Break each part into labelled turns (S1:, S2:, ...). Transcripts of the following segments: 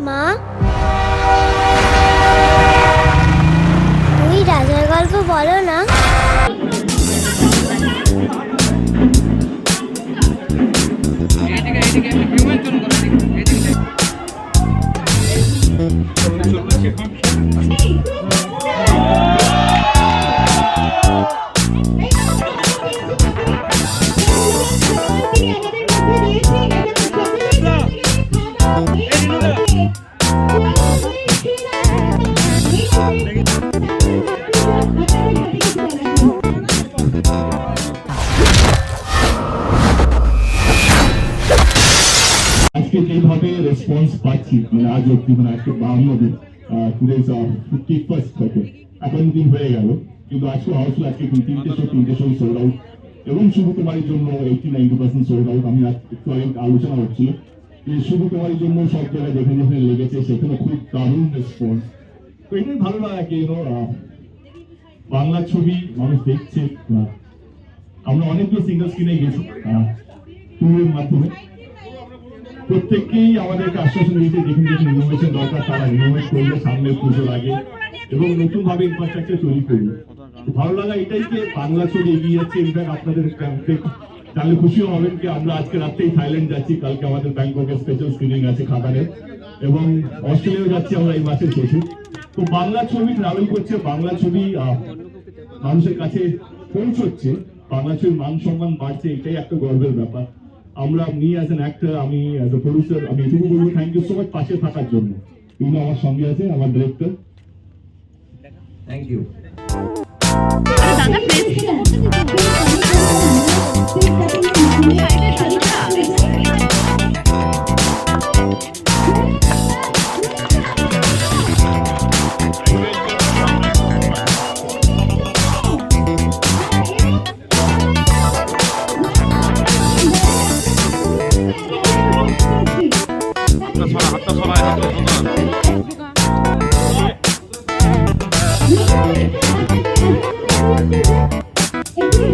S1: মা তুমি রাজার গল্প বলো না
S2: আজকে রেসপন্স পাচ্ছি। মানে আজ অব্দি মানে আজকে বাহান্ন টুডেজ ফিফটি ফার্স্ট থেকে এখন দিন হয়ে গেল, কিন্তু আজকে হাউসফুল আজকে তিনটে শো তিনটে শো সোল্ড আউট এবং শুভ কুমারীর জন্য eighty ninety percent sold out আমি একটু আগে আলোচনা হচ্ছিল শুভ কুমারীর জন্য সব জায়গায় যেখানে যেখানে লেগেছে, সেখানে খুব দারুণ রেসপন্স তো এটাই ভালো লাগা কি বাংলা ছবি মানুষ দেখছে। আমরা অনেকগুলো সিঙ্গেল স্ক্রিনে গেছি টুরের মাধ্যমে। প্রত্যেককেই আমাদেরকে আশ্বাসন দিয়েছে যেখানে যেখানে ইনোভেশন দরকার, তারা ইনোভেট করলে সামনে পুজো লাগে এবং নতুন ভাবে ইনফ্রাস্ট্রাকচার তৈরি করবে ভালো লাগা এটাই যে বাংলা ছবি এগিয়ে যাচ্ছে। ইনফ্যাক্ট আপনাদের ক্যাম্পে জানলে খুশিও হবেন যে আমরা আজকে রাত্রেই থাইল্যান্ড যাচ্ছি। কালকে আমাদের ব্যাংককে স্পেশাল স্ক্রিনিং আছে খাবারের এবং অস্ট্রেলিয়াও যাচ্ছি আমরা এই মাসের শেষে তো বাংলা ছবি ট্রাভেল করছে, বাংলা ছবি মানুষের কাছে পৌঁছচ্ছে। বাংলা ছবির মান সম্মান বাড়ছে, এটাই একটা গর্বের ব্যাপার। আমরা মি অ্যাজ অ্যান অ্যাক্টর আমি অ্যাজ এ প্রডিউসার আমি এটুকু বলব থ্যাংক ইউ সো মাচ পাশে থাকার জন্য। এগুলো আমার সঙ্গে আছে আমার ডিরেক্টর
S3: থ্যাংক ইউ
S4: এখন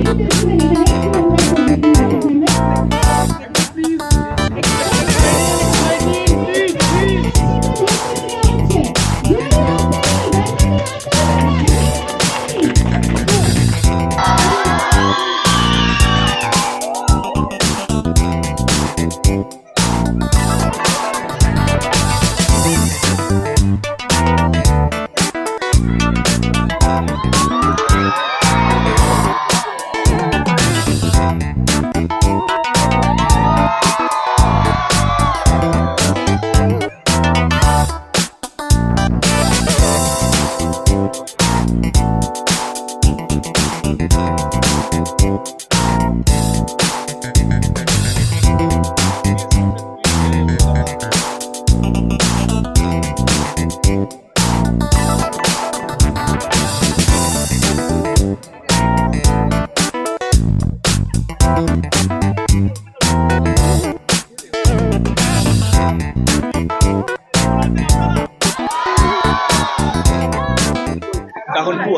S4: too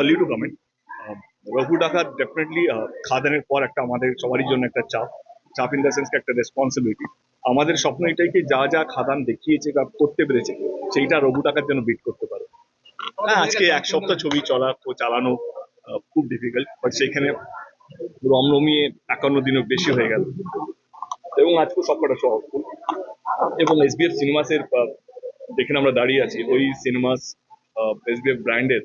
S4: early to comment Raghu Dakat definitely খাদানের পর একটা আমাদের সবারই জন্য একটা চাপ। চাপ ইন দ্য সেন্স একটা রেসপন্সিবিলিটি আমাদের স্বপ্ন এটাই কি যা যা খাদান দেখিয়েছে বা করতে পেরেছে, সেইটা রঘু টাকার জন্য বিট করতে পারে। হ্যাঁ আজকে এক সপ্তাহ ছবি চলা, চালানো খুব ডিফিকাল্ট বাট সেখানে রমরমিয়ে একান্ন দিনও বেশি হয়ে গেল। এবং আজকে সবকটা সহজফুল এবং এসবিএফ সিনেমাসের যেখানে আমরা দাঁড়িয়ে আছি। ওই সিনেমাস এসবিএফ ব্র্যান্ডের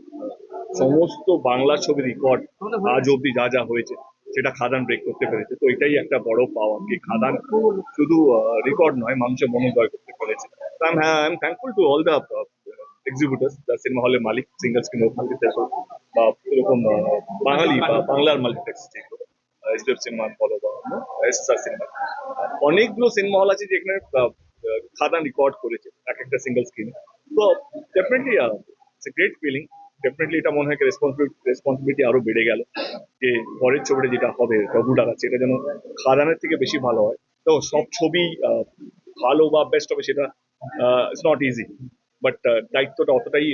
S4: সমস্ত বাংলা ছবি রেকর্ড আজ অব্দি যা যা হয়েছে, সেটা খাদান ব্রেক করতে পেরেছে। তো এটাই একটা বড় পাওয়া। কি খাদান শুধু রেকর্ড নয় মানুষের মনোজয় করতে পেরেছে। I am thankful to all the exhibitors the cinema হলের মালিক সিঙ্গেল স্ক্রিন মাল্টিপ্লেক্স বা এরকম বাঙালি বা বাংলার মাল্টিপ্লেক্স যেগুলো এসডিএফ সিনেমা বলো বা এসএসআর সিনেমা অনেকগুলো সিনেমা হল আছে যেখানে খাদান রেকর্ড করেছে, এক একটা সিঙ্গেল স্ক্রিন তো definitely it's great feeling definitely এটা মনে হয় রেসপন্সিবিলিটি আরও বেড়ে গেল। যে পরের ছবিটা যেটা হবে রঘু ডাকাচ্ছে এটা যেন খাদানের থেকে বেশি ভালো হয়। তো সব ছবি ভালো বা বেস্ট হবে সেটা ইটস নট ইজি বাট দায়িত্বটা অতটাই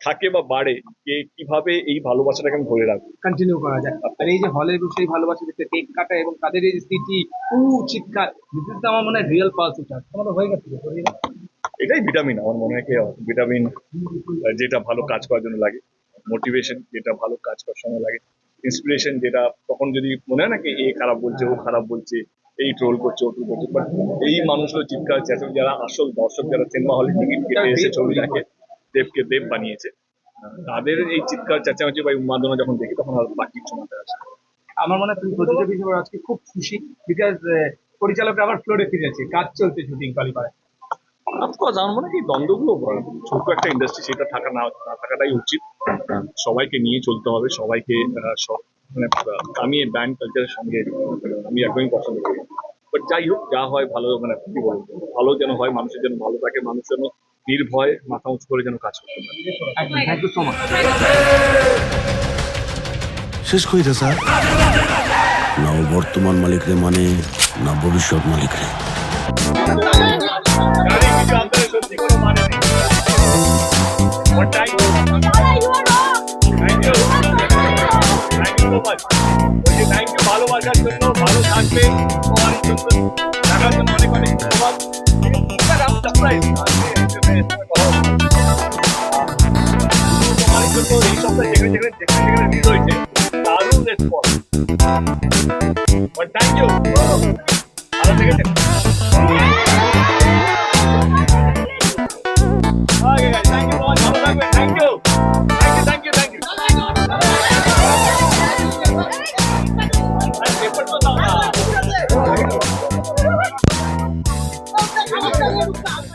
S4: থাকে বা বাড়ে যে কীভাবে এই ভালোবাসাটাকে আমি ধরে রাখব।
S3: কন্টিনিউ করা যায় আর এই যে হলে বসে এই ভালোবাসা দেখতে কেক কাটা এবং তাদের এই যে স্মৃতি উ চিৎকার আমার মনে হয় রিয়েল পালস এটা তোমাদের হয়ে হয়ে গেছে?
S4: এটাই ভিটামিন আমার মনে হয় ভিটামিন যেটা ভালো কাজ করার জন্য লাগে। মোটিভেশন যেটা ভালো কাজ করার সময় লাগে। ইন্সপিরেশন যেটা, তখন যদি মনে হয় না কি, এ খারাপ বলছে, ও খারাপ বলছে, এই ট্রোল করছে, ও ট্রোল করছে বাট এই মানুষগুলো চিৎকার চেঁচাম যারা আসল দর্শক, যারা সিনেমা হলে টিকিট কেটে এসে ছবি দেখে, দেবকে দেব বানিয়েছে, তাদের এই চিৎকার, চেঁচামেচি বা উন্মাদনা যখন দেখি, তখন আর বাকি কিছু মাথায় আসে
S3: আমার মনে হয় তুমি প্রযোজক হিসেবে আজকে খুব খুশি বিকজ পরিচালকরা আবার ফ্লোরে ফিরেছে কাজ চলছে শুটিং কালীপাড়ায়
S4: অফকোর্স আমার মনে হয় কি দ্বন্দ্বগুলো ছোট্ট একটা ইন্ডাস্ট্রি সেটা থাকা না থাকাটাই উচিত। সবাইকে নিয়ে চলতে হবে সবাইকে মানে আমি ব্যান্ড কালচারের সঙ্গে আমি একদমই পছন্দ করি বাট যাই হোক যা হয় ভালো মানে কি বলব? ভালো যেন হয় মানুষের যেন ভালো থাকে মানুষ যেন নির্ভয় মাথা উঁচু করে যেন কাজ করতে পারে।
S3: একদম থ্যাংক ইউ সো মাচ
S5: শেষ কইতে স্যার। না বর্তমান মালিক রে মানে না ভবিষ্যৎ মালিক
S4: ভালোবাসার জন্য ভালো থাকবেন তোমার জন্য দেখার জন্য অনেক অনেক ধন্যবাদ In fact, I'm surprised. আজকে একসাথে কথা হলো। তোমার জন্য এই সপ্তাহে যেখানে যেখানে যেখানে যেখানে release হয়েছে দারুণ response but thank you Bye.